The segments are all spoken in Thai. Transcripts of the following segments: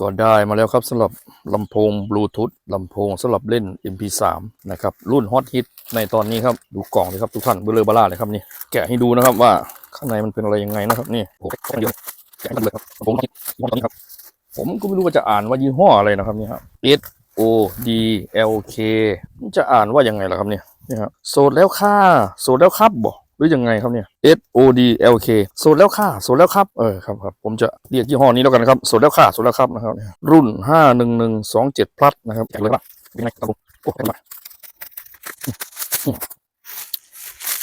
ก็ได้มาแล้วครับสำหรับลำโพงบลูทูธลำโพงสำหรับเล่น MP3 นะครับ รุ่นฮอตฮิตในตอนนี้ครับ ดูกล่องเลยครับทุกท่านเบลอเบล่าเลยครับนี่แกะให้ดูนะครับว่าข้างในมันเป็นอะไรยังไงนะครับนี่โอ้โหแกะเดียวแกะเลยครับลำโพงฮอตฮิตยี่ห้อนี้ครับ ผมก็ไม่รู้ว่าจะอ่านว่ายี่ห้ออะไรนะครับนี่ครับ S O D L K จะอ่านว่ายังไงล่ะครับเนี่ยนี่ครับโสดแล้วค่ะโสดแล้วครับบอก รือยังไงครับเนี่ย S O D L K โสดแล้วค่ะโสดแล้วครับเออครับครับผมจะเรียกยี่ห้อนี้แล้วกันนะครับโสดแล้วค่ะโสดแล้วครับนะครับรุ่น51127 plus นะครับแกเลยครับยังไงครับผมโอ้ยมา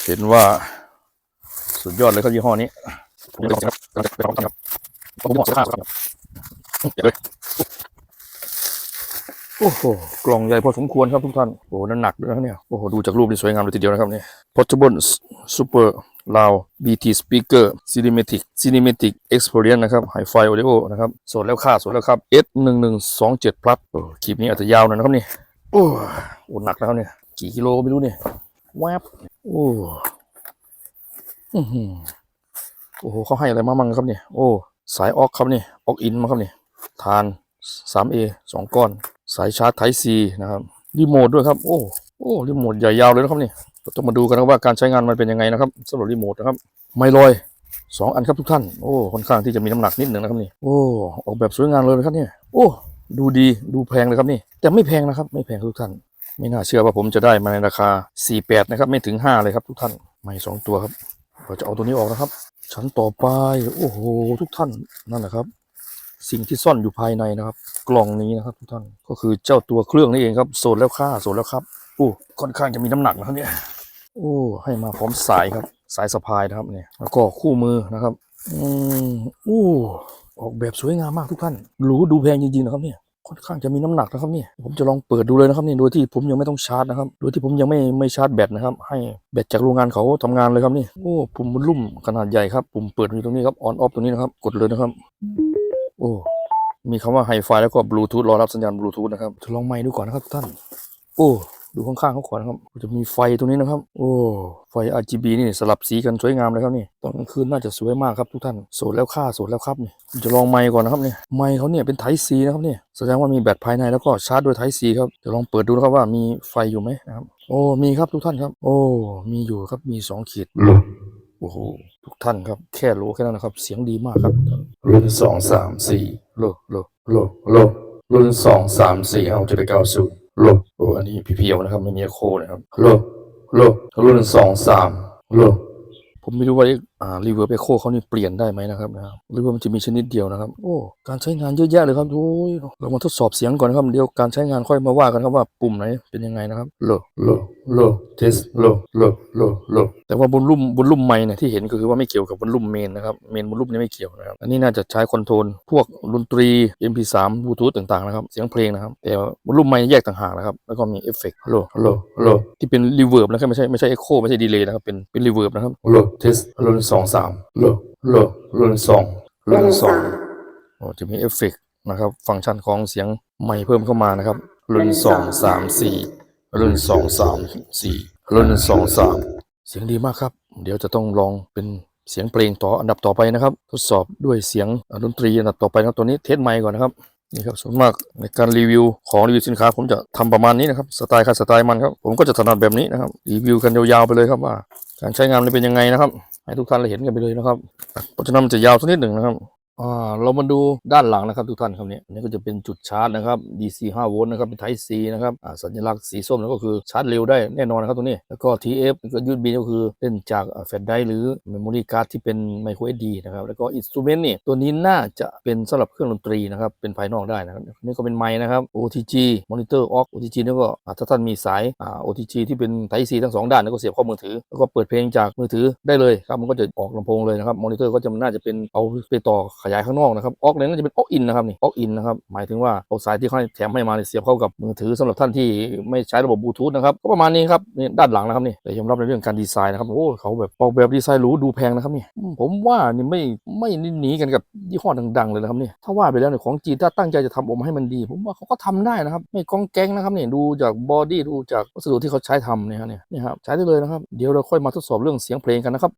เห็นว่าสุดยอดเลยครับยี่ห้อนี้ผมจะลองครับกำลังจะไปลองครับผมบอกค่าครับเดี๋ยวเลย โอ้โห กล่องใหญ่พอสมควรครับทุกท่าน โอ้โหนั่นหนักด้วยนะเนี่ย โอ้โห ดูจากรูปนี่สวยงามเลยทีเดียวนะครับเนี่ย Portable Super Loud BT Speaker Cinematic Cinematic Experience นะครับ Hi-Fi Audio นะครับ สดแล้วค่าสดแล้วครับ S 1 1 2 7 Plus โอ้คลิปนี้อาจจะยาวหน่อยนะครับนี่ โอ้โหหนักแล้วเนี่ย กี่กิโลไม่รู้เนี่ยแวบโอ้โอ้โหเขาให้อะไรมามั่งครับเนี่ย โอ้ สายออกครับนี่ออกอินมาครับนี่ทาน 3A สองก้อน สายชาร์จ Type C นะครับรีโมทด้วยครับโอ้โอ้รีโมทใหญ่ยาวเลยนะครับนี่ต้องมาดูกันนะครับว่าการใช้งานมันเป็นยังไงนะครับสำหรับรีโมทนะครับไมลอยสองอันครับทุกท่านโอ้ค่อนข้างที่จะมีน้ำหนักนิดหนึ่งนะครับนี่โอ้ออกแบบสวยงามเลยนะครับเนี่ยโอ้ดูดีดูแพงเลยครับนี่ แต่ไม่แพงนะครับ ไม่แพงทุกท่าน ไม่น่าเชื่อว่าผมจะได้มาในราคา 48 นะครับ ไม่ถึง 5 เลยครับทุกท่านไม่สองตัวครับเราจะเอาตัวนี้ออกนะครับ ชั้นต่อไป โอ้โห ทุกท่านนั่นแหละครับ สิ่งที่ซ่อนอยู่ภายในนะครับ กล่องนี้นะครับทุกท่านก็คือเจ้าตัวเครื่องนี่เองครับโซนแล้วค่าโซนแล้วครับโอ้ค่อนข้างจะมีน้ำหนักนะครับเนี่ยโอ้ให้มาพร้อมสายครับ สายสะพายนะครับเนี่ย แล้วก็คู่มือนะครับ อืมโอ้ออกแบบสวยงามมากทุกท่านหรูดูแพงจริงๆนะครับเนี่ยค่อนข้างจะมีน้ำหนักนะครับเนี่ยผมจะลองเปิดดูเลยนะครับเนี่ยโดยที่ผมยังไม่ต้องชาร์จนะครับโดยที่ผมยังไม่ไม่ชาร์จแบตนะครับ ให้แบตจากโรงงานเขาทำงานเลยครับนี่โอ้ปุ่มบนลุ่มขนาดใหญ่ครับปุ่มเปิดอยู่ตรงนี้ครับออนออฟตรงนี้นะครับ กดเลยนะครับ โอ้ มีคำว่าไฮไฟแล้วก็บลูทูธรอรับสัญญาณบลูทูธนะครับจะลองไมค์ดูก่อนนะครับทุกท่าน โอ้ดูข้างๆเขาก่อนนะครับ จะมีไฟตรงนี้นะครับ โอ้ ไฟ RGB นี่สลับสีกันสวยงามเลยครับนี่ ตอนกลางคืนน่าจะสวยมากครับทุกท่าน โสดแล้วค่าโสดแล้วครับนี่ผมจะลองไมค์ก่อนนะครับเนี่ยไมค์เขาเนี่ยเป็นไทซีนะครับเนี่ยแสดงว่ามีแบตภายในแล้วก็ชาร์จด้วยไทซีครับ จะลองเปิดดูนะครับว่ามีไฟอยู่ไหมนะครับ โอ้ มีครับทุกท่านครับ โอ้ มีอยู่ครับ มีสองขีด โอ้โหทุกท่านครับ แค่โลแค่นั้นนะครับ เสียงดีมากครับทุกท่านรุ่นสองสามสี่โลโลโลโลรุ่นสองสามสี่เอาจะได้เก้าศูนย์โลโอ้อันนี้พีพียวนะครับ ไม่มีเอโคนะครับโลโลรุ่นสองสามโล ผมไม่รู้ว่าอ่ารีเวิร์บเอโคเขานี่เปลี่ยนได้ไหมนะครับนะครับหรือว่ามันจะมีชนิดเดียวนะครับ โอ้ การใช้งานเยอะแยะเลยครับโอ้ยเรามาทดสอบเสียงก่อนนะครับ เดี๋ยวการใช้งานค่อยมาว่ากันครับว่าปุ่มไหนเป็นยังไงนะครับโลโลโลเทสโลโลโลโลแต่ว่าบนลุ่มบนลุ่มไม้เนี่ยที่เห็นก็คือว่าไม่เกี่ยวกับบนลุ่มเมนนะครับ เมนบนลุ่มนี่ไม่เกี่ยวนะครับ อันนี้น่าจะใช้คอนโทรลพวกดนตรี MP3 บลูทูธต่างๆนะครับ เสียงเพลงนะครับ แต่บนลุ่มไม้แยกต่างหากนะครับ แล้วก็มีเอฟเฟกต์โลโลโลที่เป็นรีเวิร์บนะครับไม่ใช่ไม่ใช่เอ็กโคไม่ใช่ดีเลย์นะครับ เป็นเป็นรีเวิร์บนะครับโลทสฮัลโหลสองสามฮัลโหลฮัลโหลฮัลโหลสองฮัลโหลสองโอ้จะมีเอฟเฟกต์นะครับ ฟังก์ชันของเสียงไมค์เพิ่มเข้ามานะครับรุ่นสองสามสี่รุ่นสองสามสี่รุ่นสองสามเสียงดีมากครับ เดี๋ยวจะต้องลองเป็นเสียงเพลงต่ออันดับต่อไปนะครับ ทดสอบด้วยเสียงดนตรีอันดับต่อไปนะครับตัวนี้เทสไมค์ก่อนนะครับนี่ครับส่วนมากในการรีวิวของรีวิวสินค้า ผมจะทำประมาณนี้นะครับสไตล์ค่าสไตล์มันครับผมก็จะถนัดแบบนี้นะครับรีวิวกันยาวๆไปเลยครับว่า การใช้งานมันเป็นยังไงนะครับ ให้ทุกท่านได้เห็นกันไปเลยนะครับเพราะฉะนั้นมันจะยาวสักนิดหนึ่งนะครับ อ่าเรามาดูด้านหลังนะครับทุกท่านครับเนี่ยอันนี้ก็จะเป็นจุดชาร์จนะครับ DC 5โวลต์นะครับเป็น Type C นะครับอ่าสัญลักษณ์สีส้มนั่นก็คือชาร์จเร็วได้แน่นอนนะครับตรงนี้แล้วก็ TF ก็ยู b ก็คือเล่นจากแฟลชไดร์หรือ Memory Card ที่เป็น Micro SD นะครับแล้วก็ Instrument นี่ตัวนี้น่าจะเป็นสำหรับเครื่องดนตรีนะครับเป็นภายนอกได้นะครับนี่ก็เป็นไมค์นะครับ OTG Monitor Aux OTG นี่ก็อ่าถ้าท่านมีสายอ่า OTG ที่เป็น Type C ทั้งสองด้านแล้วก็เสียบเข้ามือถือ แล้วก็เปิดเพลงจากมือถือได้เลยครับมันก็จะออกลำโพงเลยนะครับมอนิเตอร์ก็จะน่าจะเป็นเอาไปต่อขยายข้างนอกนะครับออกเลยน่าจะเป็นออกอินนะครับนี่ออกอินนะครับหมายถึงว่าเอาสายที่เขาแถมให้มาเนี่ยเสียบเข้ากับมือถือสำหรับท่านที่ไม่ใช้ระบบบลูทูธนะครับก็ประมาณนี้ครับนี่ด้านหลังนะครับนี่แต่ยอมรับในเรื่องการดีไซน์นะครับโอ้เขาแบบออกแบบดีไซน์หรูดูแพงนะครับนี่ผมว่านี่ไม่ไม่หนีกันกับยี่ห้อดังๆเลยนะครับนี่ถ้าว่าไปแล้วเนี่ยของจีนถ้าตั้งใจจะทำออกมาให้มันดี ผมว่าเขาก็ทำได้นะครับไม่กองแกงนะครับนี่ดูจากบอดี้ดูจากวัสดุที่เขาใช้ทำเนี่ยฮะเนี่ยนี่ครับใช้ได้เลยนะครับเดี๋ยวเราค่อยมาทดสอบเรื่องเสียงเพลงกันนะครับ